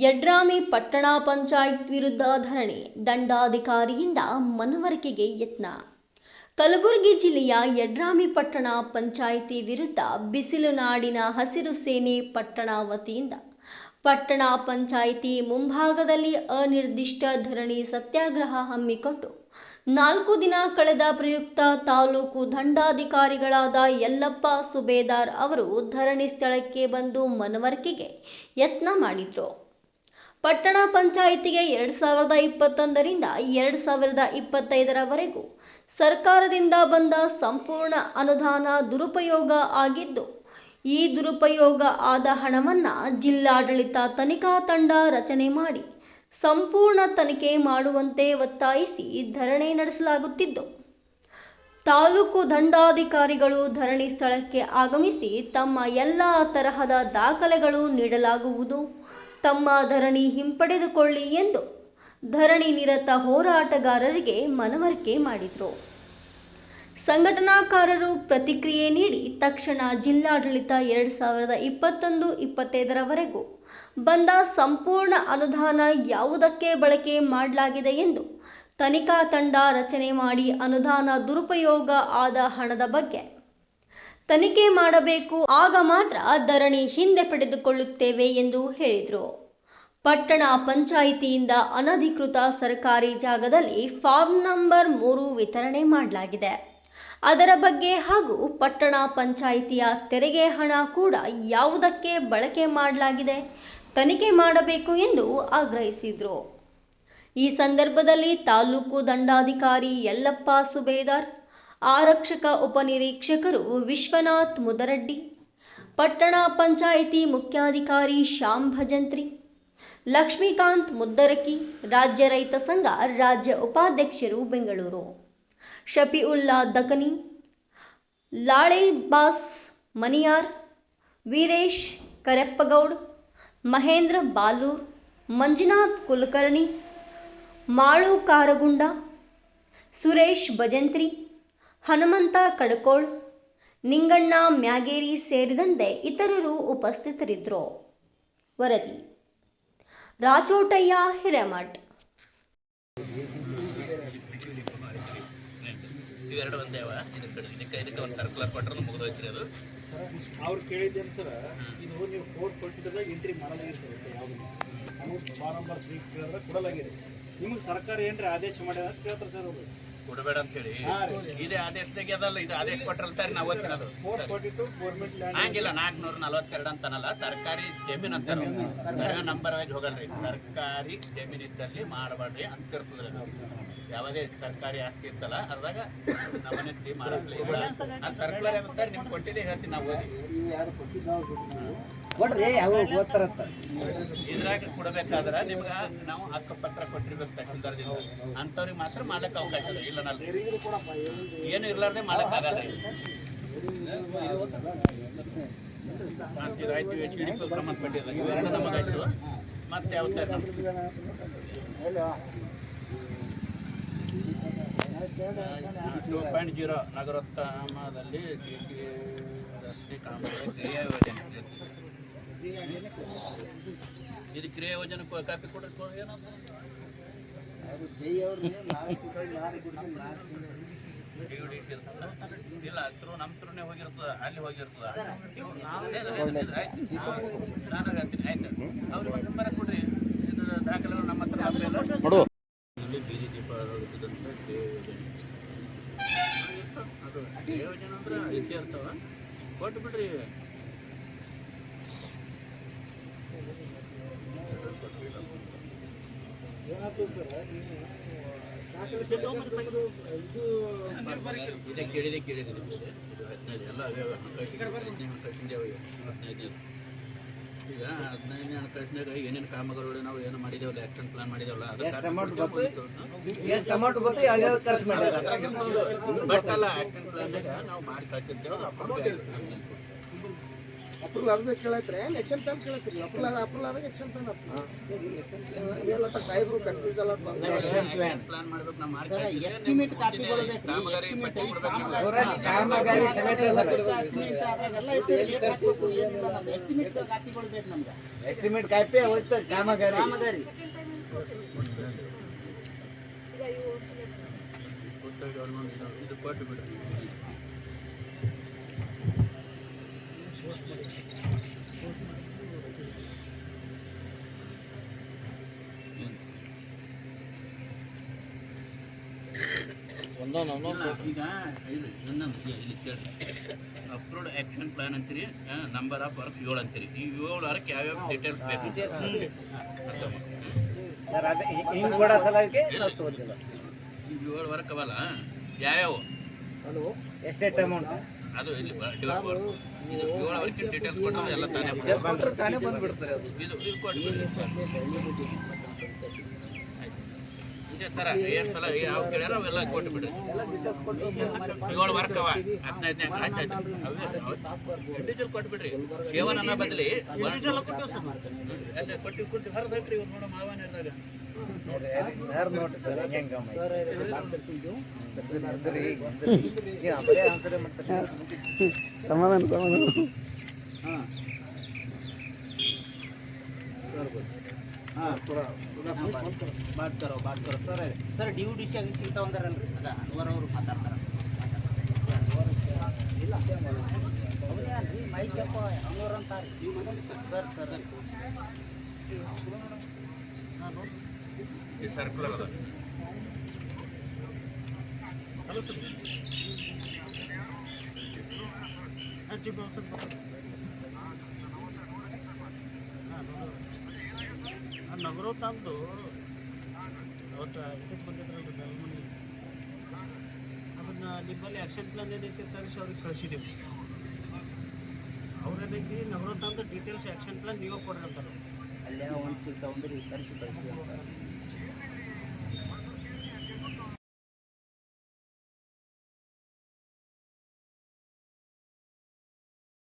ಯಡ್ರಾಮಿ ಪಟ್ಟಣ ಪಂಚಾಯತ್ ವಿರುದ್ಧ ಧರಣಿ ದಂಡಾಧಿಕಾರಿಯಿಂದ ಮನವರಿಕೆಗೆ ಯತ್ನ. ಕಲಬುರಗಿ ಜಿಲ್ಲೆಯ ಯಡ್ರಾಮಿ ಪಟ್ಟಣ ಪಂಚಾಯಿತಿ ವಿರುದ್ಧ ಬಿಸಿಲು ನಾಡಿನ ಹಸಿರು ಸೇನೆ ಪಟ್ಟಣ ವತಿಯಿಂದ ಪಟ್ಟಣ ಪಂಚಾಯಿತಿ ಮುಂಭಾಗದಲ್ಲಿ ಅನಿರ್ದಿಷ್ಟ ಧರಣಿ ಸತ್ಯಾಗ್ರಹ ಹಮ್ಮಿಕೊಂಡು ನಾಲ್ಕು ದಿನ ಕಳೆದ ಪ್ರಯುಕ್ತ ತಾಲೂಕು ದಂಡಾಧಿಕಾರಿಗಳಾದ ಯಲ್ಲಪ್ಪ ಸುಬೇದಾರ್ ಅವರು ಧರಣಿ ಸ್ಥಳಕ್ಕೆ ಬಂದು ಮನವರಿಕೆಗೆ ಯತ್ನ ಮಾಡಿದ್ರು. ಪಟ್ಟಣ ಪಂಚಾಯಿತಿಗೆ ಎರಡು ಸಾವಿರದ ಇಪ್ಪತ್ತೊಂದರಿಂದ ಎರಡು ಸಾವಿರದ ಇಪ್ಪತ್ತೈದರವರೆಗೂ ಸರ್ಕಾರದಿಂದ ಬಂದ ಸಂಪೂರ್ಣ ಅನುದಾನ ದುರುಪಯೋಗ ಆಗಿದ್ದು, ಈ ದುರುಪಯೋಗ ಆದ ಹಣವನ್ನು ಜಿಲ್ಲಾಡಳಿತ ತನಿಖಾ ತಂಡ ರಚನೆ ಮಾಡಿ ಸಂಪೂರ್ಣ ತನಿಖೆ ಮಾಡುವಂತೆ ಒತ್ತಾಯಿಸಿ ಧರಣಿ ನಡೆಸಲಾಗುತ್ತಿದ್ದು, ತಾಲೂಕು ದಂಡಾಧಿಕಾರಿಗಳು ಧರಣಿ ಸ್ಥಳಕ್ಕೆ ಆಗಮಿಸಿ ತಮ್ಮ ಎಲ್ಲ ತರಹದ ದಾಖಲೆಗಳು ನೀಡಲಾಗುವುದು. ತಮ್ಮ ಧರಣಿ ಹಿಂಪಡೆದುಕೊಳ್ಳಿ ಎಂದು ಧರಣಿ ನಿರತ ಹೋರಾಟಗಾರರಿಗೆ ಮನವರಿಕೆ ಮಾಡಿದರು. ಸಂಘಟನಾಕಾರರು ಪ್ರತಿಕ್ರಿಯೆ ನೀಡಿ ತಕ್ಷಣ ಜಿಲ್ಲಾಡಳಿತ ಎರಡು ಸಾವಿರದ ಇಪ್ಪತ್ತೊಂದು ಇಪ್ಪತ್ತೈದರವರೆಗೂ ಬಂದ ಸಂಪೂರ್ಣ ಅನುದಾನ ಯಾವುದಕ್ಕೆ ಬಳಕೆ ಮಾಡಲಾಗಿದೆ ಎಂದು ತನಿಖಾ ತಂಡ ರಚನೆ ಮಾಡಿ ಅನುದಾನ ದುರುಪಯೋಗ ಆದ ಹಣದ ಬಗ್ಗೆ ತನಿಖೆ ಮಾಡಬೇಕು, ಆಗ ಮಾತ್ರ ಧರಣಿ ಹಿಂದೆ ಪಡೆದುಕೊಳ್ಳುತ್ತೇವೆ ಎಂದು ಹೇಳಿದರು. ಪಟ್ಟಣ ಪಂಚಾಯಿತಿಯಿಂದ ಅನಧಿಕೃತ ಸರ್ಕಾರಿ ಜಾಗದಲ್ಲಿ ಫಾರ್ಮ್ ನಂಬರ್ ಮೂರು ವಿತರಣೆ ಮಾಡಲಾಗಿದೆ. ಅದರ ಬಗ್ಗೆ ಹಾಗೂ ಪಟ್ಟಣ ಪಂಚಾಯಿತಿಯ ತೆರಿಗೆ ಹಣ ಕೂಡ ಯಾವುದಕ್ಕೆ ಬಳಕೆ ಮಾಡಲಾಗಿದೆ, ತನಿಖೆ ಮಾಡಬೇಕು ಎಂದು ಆಗ್ರಹಿಸಿದರು. ಈ ಸಂದರ್ಭದಲ್ಲಿ ತಾಲೂಕು ದಂಡಾಧಿಕಾರಿ ಯಲ್ಲಪ್ಪ ಸುಬೇದಾರ್ ಆರಕ್ಷಕ ಉಪನಿರೀಕ್ಷಕರು ವಿಶ್ವನಾಥ್ ಮುದರಡ್ಡಿ, ಪಟ್ಟಣ ಪಂಚಾಯಿತಿ ಮುಖ್ಯಾಧಿಕಾರಿ ಶ್ಯಾಮ್ ಭಜಂತ್ರಿ, ಲಕ್ಷ್ಮೀಕಾಂತ್ ಮುದ್ದರಕಿ, ರಾಜ್ಯ ರೈತ ಸಂಘ ರಾಜ್ಯ ಉಪಾಧ್ಯಕ್ಷರು ಬೆಂಗಳೂರು. ಶಫಿಉಲ್ಲಾ ದಕನಿ ಲಾಳೆ ಬಾಸ್ ಮನಿಯಾರ್, ವೀರೇಶ್ ಕರೆಪ್ಪಗೌಡ್, ಮಹೇಂದ್ರ ಬಾಲೂರ್, ಮಂಜುನಾಥ್ ಕುಲಕರ್ಣಿ, ಮಾಳು ಕಾರಗುಂಡ, ಸುರೇಶ್ ಭಜಂತ್ರಿ ಹನುಮಂತ ಕಡಕೋಳ್, ನಿಂಗಣ್ಣ ಮ್ಯಾಗೇರಿ ಸೇರಿದಂತೆ ಇತರರು ಉಪಸ್ಥಿತರಿದ್ದರು. ವರದಿ ರಾಚೋಟಯ್ಯ ಹಿರೇಮಠ್. ಇವೆರಡು ಒಂದೇ ಇದಕ್ಕೆ ಇದಕ್ಕೆ ಒಂದು ಸರ್ಕುಲರ್ ಕೊಟ್ಟರೆ ಮುಗಿದೋಯ್ತು ಅದು ಅವ್ರು ಕೇಳಿದ್ದೇನು ಸರ್, ಇದು ನೀವು ಕೋರ್ಟ್ ಕೊಟ್ಟಿದ್ದಾಗ ಎಂಟ್ರಿ ಮಾಡಲಾಗಿದೆ ಸರ್ ಯಾವುದು? ನಮಗೆ ಫಾರ್ ನಂಬರ್ ಕೇಳಿದ್ರೆ ಕೊಡಲಾಗಿದೆ. ನಿಮಗೆ ಸರ್ಕಾರ ಏನ್ರಿ ಆದೇಶ ಮಾಡ್ಯಾರ ಕೇಳ್ತಾರೆ ಸರ್ ಅವರು. ಕೊಡಬೇಡ ಅಂತೇಳಿ. ಇದೇ ಆದೇಶದಾಗೆ ಅದಲ್ಲ ಇದು ಆದೇಶ ಕೊಟ್ಟಿರ್ತಾರೆ ನಾವು ಓದ್ತಿರೋದು ಹಂಗಿಲ್ಲ ನಾಲ್ಕುನೂರ ನಲವತ್ತೆರಡು ಅಂತಾನಲ್ಲ ಸರ್ಕಾರಿ ಜಮೀನು ಅಂತಾರೆ. ನಂಬರ್ ವೈಸ್ ಹೋಗಲ್ರಿ. ಸರ್ಕಾರಿ ಜಮೀನು ಇದ್ದಲ್ಲಿ ಮಾಡಬೇಡ್ರಿ ಅಂತ ಇರ್ತದೆ ಅದು. ಯಾವುದೇ ಸರ್ಕಾರಿ ಆಸ್ತಿ ಇರ್ತಲ್ಲ ಅದ್ರಾಗ ನಮ್ಮನೆ ಮಾಡಕ್ಲಿ. ಸರ್ಕಾರ ನಿಮ್ಗೆ ಕೊಟ್ಟಿದ್ದೆ ಹೇಳ್ತೀನಿ ನಾವು ಓದಿ. ಇದ್ರಾಗ ಕೊಡಬೇಕಾದ್ರೆ ನಿಮ್ಗೆ ನಾವು ಹಕ್ಕುಪತ್ರ ಕೊಟ್ಟಿರ್ಬೇಕು ತಹಸೀಲ್ದಾರ್ದಿಂದ ಅಂಥವ್ರಿಗೆ ಮಾತ್ರ ಮಾಡಕ್ಕೆ ಅವಕಾಶ ಇದೆ, ಇಲ್ಲ ನಾನು ಏನು ಇರ್ಲಾರ್ದೆ ಮಾಡಕ್ಕಾಗಲ್ಲ ಆಗಲ್ಲ ಮತ್ತು ಟೂ ಪಾಯಿಂಟ್ ಜೀರೋ ನಗರೋತ್ತಮದಲ್ಲಿ ಕಾಮಗಾರಿ ಯೋಜನೆ. ಇದು ಕ್ರಿಯಾ ಯೋಜನೆ ಕಾಪಿ ಕೊಡ್ರಿ? ಇಲ್ಲ ಥ್ರೂ ನಮ್ಮ ಥ್ರೂನೇ ಹೋಗಿರ್ತದ ಅಲ್ಲಿ ಹೋಗಿರ್ತದ. ನಾನು ಹೇಳ್ತೀನಿ ಆಯ್ತು. ಅವ್ರಿಗೆ ಒಂದು ನಂಬರ್ ಕೊಡ್ರಿ. ಇದು ದಾಖಲೆ ನಮ್ಮ ಹತ್ರ ಇಲ್ಲಿ ಬೀದಿ ದೀಪ ಅಳವಡಿಸಿದಂಥ ಯೋಜನೆ ಅದು ಕ್ರಿಯಾ ಯೋಜನೆ ಅಂದ್ರೆ ಇದ್ದೇ ಇರ್ತಾವ. ಕೊಟ್ಟು ಬಿಡ್ರಿ ಏನಾಯ್ತು ಸರ್ ನೀವು ದಾಖಲೆ ತೆಗೆದು ಇದು ಇದೇ ಕೇಳಿದೆ ಕೇಳಿದ್ದೀನಿ ಇದು ಹದಿನೈದು ಎಲ್ಲ ಹದಿನೈದು ಕಳಿಸಿದ್ದೇವೆ ಹದಿನೈದು ಈಗ ಹದಿನೈದನೇ ಹಣಕಾಸಿನಾಗ ಏನೇನು ಕಾಮಗಾರಿಗಳು ನಾವು ಏನು ಮಾಡಿದೇವಲ್ಲ ಆಕ್ಷನ್ ಪ್ಲಾನ್ ಮಾಡಿದೇವಲ್ಲ ಬಟ್ ಅಲ್ಲ ಆಕ್ಷನ್ ಪ್ಲಾನ್ ನಾವು ಮಾಡಿ ಕಳ್ಸಿರ್ತೇವೆ ಅಪ್ರೂವಲ್ ಅರ್ಧ ಕೇಳತ್ರೆ ಎಕ್ಷನ್ ಪ್ಲಾನ್ ಕೇಳತ್ರಿ ಅಪ್ರೂವಲ್ ಅಪ್ರೂವಲ್ ಆದಾಗ ಎಕ್ಷನ್ ಪ್ಲಾನ್ ಎಲ್ಲ ಸಾಹೇಬ್ರು ಕನ್ಫ್ಯೂಸ್ ಎಲ್ಲ ಪ್ಲಾನ್ ಮಾಡ್ಬೇಕು ನಮ್ಮ ಮಾರ್ಕೆಟ್ ಎಸ್ಟಿಮೇಟ್ ಕಾಪಿಗಳು ಕಾಮಗಾರಿ ಪಟ್ಟಿ ಕೊಡ್ಬೇಕು ನೀವು. ಅವರ ಕಾಮಗಾರಿ ಸಮೇತ ಎಸ್ಟಿಮೇಟ್ ಕಾಪಿ ಅವತ್ತು ಕಾಮಗಾರಿ. ಕಾಮಗಾರಿ. ಇದು ಕೊಟ್ಟು ಬಿಡು ಈಗ ಇಲ್ಲಿ ಕೇಳಿ ಅಪ್ರೂವ್ಡ್ ಆಕ್ಷನ್ ಪ್ಲಾನ್ ಅಂತೀರಿ ನಂಬರ್ ಆಫ್ ವರ್ಕ್ ಏಳು ಅಂತೀರಿ. ಈ ಏಳು ವರ್ಕ್ ಯಾವ್ಯಾವ ಡೀಟೇಲ್ಸ್ ಬೇಕು? ಈ ಏಳು ವರ್ಕ್ ಅವಲ್ಲ ಯಾವ್ಯಾವ? ಅಮೌಂಟ್ ಅದು ಇಲ್ಲಿ ಇದು ಏಳು ವರ್ಕಿನ ಡೀಟೇಲ್ಸ್ ಕೊಟ್ಟರೆ ಎಲ್ಲ ತಾನೇ ಕೊಟ್ರೆ ತಾನೇ ಬಂದ್ಬಿಡ್ತಾರೆ ಅದು. ಇದು ಏನು ಸಲ ಯಾವ ಕೇಳ್ಯಾರ ಅವೆಲ್ಲ ಕೊಟ್ಟು ಬಿಡ್ರಿ ಏಳು ವರ್ಕ್ ಅವ ಹದಿನೈದನೇ ಆಯ್ತು ಆಯ್ತು. ಇಂಡಿವಿಜುವಲ್ ಕೊಟ್ಬಿಡ್ರಿ ಕೇವಲ ಅನ್ನ ಬದಲಿ ಎಲ್ಲ ಕೊಟ್ಟು ಕೊಟ್ಟು ಹರಿದು ಹಾಕ್ರಿ ಇವ್ರು ನೋಡೋ ಮಾವನ ಇದ್ದಾಗ ಸಮಾಧಾನ ಸಮಾಧಾನ. ಬಾತ್ ಕರೋ ಬಾತ್ ಕರೋ. Sir sir D U D C ಆಗಿ ಸಿಗ್ತಾವ ಅಂದಾರಲ್ರಿ ಅದ ಅನ್ವರ್ ಅವರು ಮಾತಾಡ್ತಾರೆ. ಇಲ್ಲ ಅವರೇ ಅಲ್ರಿ ಮೈಕಪ್ಪ ಅನ್ವರ್ ಅಂತಾರೆ. ನೀವು ಮನೇಲಿ ಸರ್. ಸರ್ ಈ ಸರ್ಕುಲರ್ ಅದ. Hello sir. ನಗರೋತ್ತಂದು ಅವತ್ತು ಇದಕ್ಕೆ ಬಂದಿದ್ರಲ್ರಿ ಬೆಲ್ಮನಿ ಅದನ್ನ ನಿಮ್ಮಲ್ಲಿ ಆ್ಯಕ್ಷನ್ ಪ್ಲಾನ್ ಏನೈತಿ ತರಿಸಿ ಅವ್ರಿಗೆ ಕಳಿಸಿದ್ದೀವಿ ಅವ್ರೇನೈತಿ ತಂದು ಡೀಟೇಲ್ಸ್ ಆ್ಯಕ್ಷನ್ ಪ್ಲಾನ್ ನೀವೇ ಕೊಡ್ರಿ ಅಂತಾರೆ ಅಲ್ಲೇ ಒಂದು ಸಿಗ್ತಾವೆ ತರಿಸಿ, ಕಳಿಸಿ